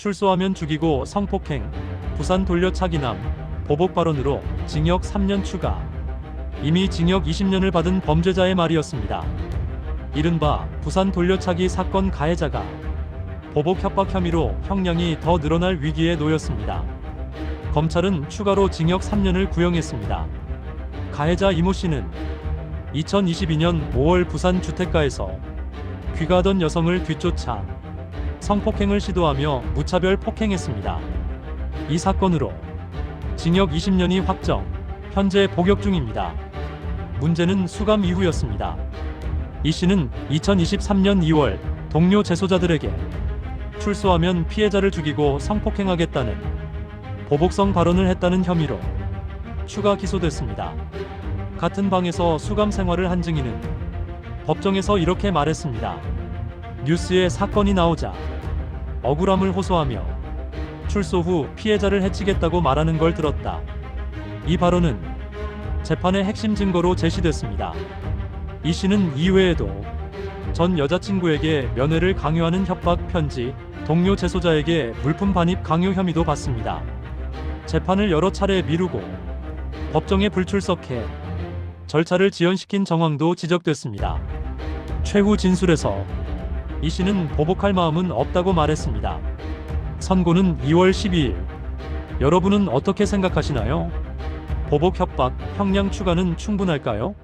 출소하면 죽이고 성폭행, 부산 돌려차기남, 보복 발언으로 징역 3년 추가. 이미 징역 20년을 받은 범죄자의 말이었습니다. 이른바 부산 돌려차기 사건 가해자가 보복 협박 혐의로 형량이 더 늘어날 위기에 놓였습니다. 검찰은 추가로 징역 3년을 구형했습니다. 가해자 이모 씨는 2022년 5월 부산 주택가에서 귀가하던 여성을 뒤쫓아 성폭행을 시도하며 무차별 폭행했습니다. 이 사건으로 징역 20년이 확정, 현재 복역 중입니다. 문제는 수감 이후였습니다. 이 씨는 2023년 2월 동료 재소자들에게 출소하면 피해자를 죽이고 성폭행하겠다는 보복성 발언을 했다는 혐의로 추가 기소됐습니다. 같은 방에서 수감 생활을 한 증인은 법정에서 이렇게 말했습니다. 뉴스에 사건이 나오자 억울함을 호소하며 출소 후 피해자를 해치겠다고 말하는 걸 들었다. 이 발언은 재판의 핵심 증거로 제시됐습니다. 이 씨는 이외에도 전 여자친구에게 면회를 강요하는 협박 편지, 동료 재소자에게 물품 반입 강요 혐의도 받습니다. 재판을 여러 차례 미루고 법정에 불출석해 절차를 지연시킨 정황도 지적됐습니다. 최후 진술에서 이 씨는 보복할 마음은 없다고 말했습니다. 선고는 2월 12일. 여러분은 어떻게 생각하시나요? 보복 협박, 형량 추가는 충분할까요?